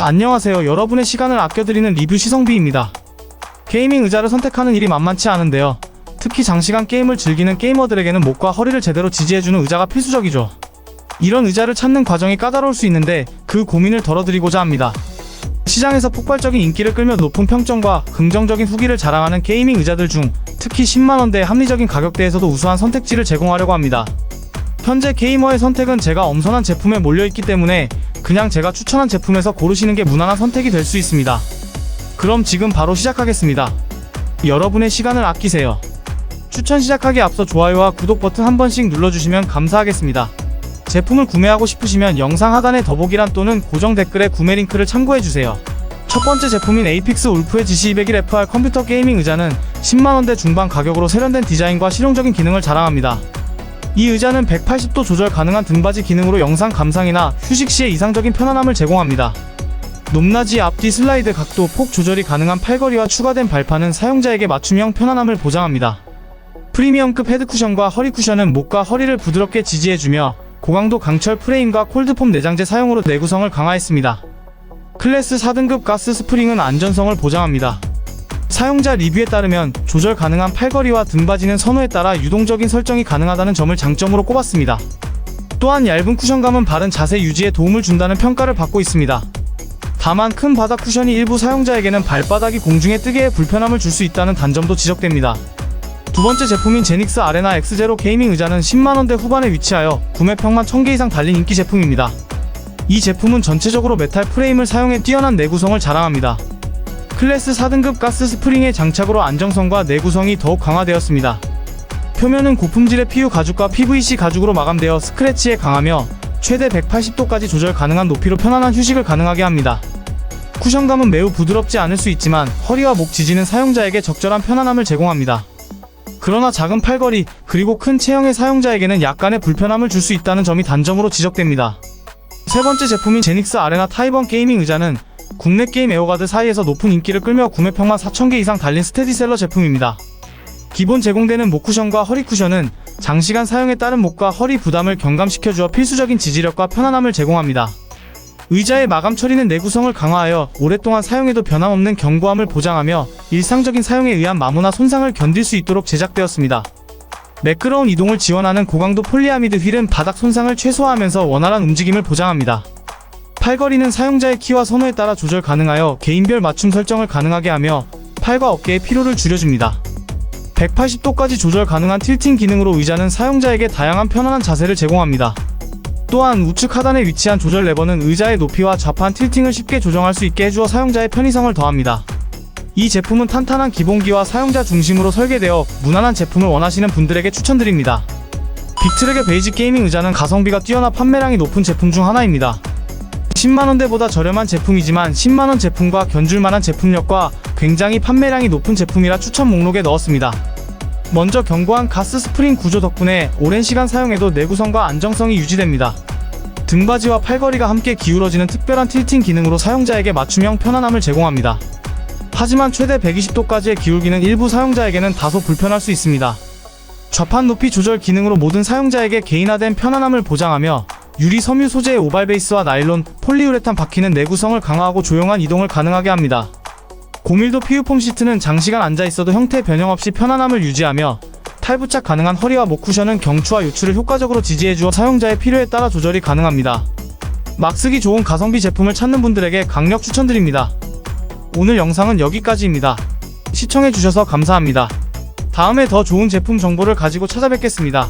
안녕하세요. 여러분의 시간을 아껴드리는 리뷰 시성비입니다. 게이밍 의자를 선택하는 일이 만만치 않은데요. 특히 장시간 게임을 즐기는 게이머들에게는 목과 허리를 제대로 지지해주는 의자가 필수적이죠. 이런 의자를 찾는 과정이 까다로울 수 있는데 그 고민을 덜어드리고자 합니다. 시장에서 폭발적인 인기를 끌며 높은 평점과 긍정적인 후기를 자랑하는 게이밍 의자들 중 특히 10만원대 합리적인 가격대에서도 우수한 선택지를 제공하려고 합니다. 현재 게이머의 선택은 제가 엄선한 제품에 몰려있기 때문에 그냥 제가 추천한 제품에서 고르시는 게 무난한 선택이 될 수 있습니다. 그럼 지금 바로 시작하겠습니다. 여러분의 시간을 아끼세요. 추천 시작하기 앞서 좋아요와 구독 버튼 한 번씩 눌러주시면 감사하겠습니다. 제품을 구매하고 싶으시면 영상 하단의 더보기란 또는 고정 댓글에 구매 링크를 참고해주세요. 첫 번째 제품인 에이픽스 울프의 GC201FR 컴퓨터 게이밍 의자는 10만원대 중반 가격으로 세련된 디자인과 실용적인 기능을 자랑합니다. 이 의자는 180도 조절 가능한 등받이 기능으로 영상 감상이나 휴식 시에 이상적인 편안함을 제공합니다. 높낮이 앞뒤 슬라이드 각도 폭 조절이 가능한 팔걸이와 추가된 발판은 사용자에게 맞춤형 편안함을 보장합니다. 프리미엄급 헤드 쿠션과 허리 쿠션은 목과 허리를 부드럽게 지지해주며 고강도 강철 프레임과 콜드폼 내장재 사용으로 내구성을 강화했습니다. 클래스 4등급 가스 스프링은 안전성을 보장합니다. 사용자 리뷰에 따르면 조절 가능한 팔걸이와 등받이는 선호에 따라 유동적인 설정이 가능하다는 점을 장점으로 꼽았습니다. 또한 얇은 쿠션감은 바른 자세 유지에 도움을 준다는 평가를 받고 있습니다. 다만 큰 바닥 쿠션이 일부 사용자에게는 발바닥이 공중에 뜨게 불편함을 줄 수 있다는 단점도 지적됩니다. 두 번째 제품인 제닉스 아레나 X0 게이밍 의자는 10만원대 후반에 위치하여 구매평만 1000개 이상 달린 인기 제품입니다. 이 제품은 전체적으로 메탈 프레임을 사용해 뛰어난 내구성을 자랑합니다. 클래스 4등급 가스 스프링의 장착으로 안정성과 내구성이 더욱 강화되었습니다. 표면은 고품질의 PU 가죽과 PVC 가죽으로 마감되어 스크래치에 강하며 최대 180도까지 조절 가능한 높이로 편안한 휴식을 가능하게 합니다. 쿠션감은 매우 부드럽지 않을 수 있지만 허리와 목 지지는 사용자에게 적절한 편안함을 제공합니다. 그러나 작은 팔걸이 그리고 큰 체형의 사용자에게는 약간의 불편함을 줄 수 있다는 점이 단점으로 지적됩니다. 세 번째 제품인 제닉스 아레나 타이번 게이밍 의자는 국내 게임 애호가들 사이에서 높은 인기를 끌며 구매평만 4,000개 이상 달린 스테디셀러 제품입니다. 기본 제공되는 목 쿠션과 허리 쿠션은 장시간 사용에 따른 목과 허리 부담을 경감시켜 주어 필수적인 지지력과 편안함을 제공합니다. 의자의 마감 처리는 내구성을 강화하여 오랫동안 사용해도 변함없는 견고함을 보장하며 일상적인 사용에 의한 마모나 손상을 견딜 수 있도록 제작되었습니다. 매끄러운 이동을 지원하는 고강도 폴리아미드 휠은 바닥 손상을 최소화하면서 원활한 움직임을 보장합니다. 팔걸이는 사용자의 키와 선호에 따라 조절 가능하여 개인별 맞춤 설정을 가능하게 하며 팔과 어깨의 피로를 줄여줍니다. 180도까지 조절 가능한 틸팅 기능으로 의자는 사용자에게 다양한 편안한 자세를 제공합니다. 또한 우측 하단에 위치한 조절 레버는 의자의 높이와 좌판 틸팅을 쉽게 조정할 수 있게 해주어 사용자의 편의성을 더합니다. 이 제품은 탄탄한 기본기와 사용자 중심으로 설계되어 무난한 제품을 원하시는 분들에게 추천드립니다. 빅트랙의 베이직 게이밍 의자는 가성비가 뛰어나 판매량이 높은 제품 중 하나입니다. 10만원대보다 저렴한 제품이지만 10만원 제품과 견줄만한 제품력과 굉장히 판매량이 높은 제품이라 추천 목록에 넣었습니다. 먼저 견고한 가스 스프링 구조 덕분에 오랜 시간 사용해도 내구성과 안정성이 유지됩니다. 등받이와 팔걸이가 함께 기울어지는 특별한 틸팅 기능으로 사용자에게 맞춤형 편안함을 제공합니다. 하지만 최대 120도까지의 기울기는 일부 사용자에게는 다소 불편할 수 있습니다. 좌판 높이 조절 기능으로 모든 사용자에게 개인화된 편안함을 보장하며 유리 섬유 소재의 오발 베이스와 나일론, 폴리우레탄 바퀴는 내구성을 강화하고 조용한 이동을 가능하게 합니다. 고밀도 PU 폼 시트는 장시간 앉아 있어도 형태 변형 없이 편안함을 유지하며 탈부착 가능한 허리와 목 쿠션은 경추와 요추를 효과적으로 지지해주어 사용자의 필요에 따라 조절이 가능합니다. 막 쓰기 좋은 가성비 제품을 찾는 분들에게 강력 추천드립니다. 오늘 영상은 여기까지입니다. 시청해주셔서 감사합니다. 다음에 더 좋은 제품 정보를 가지고 찾아뵙겠습니다.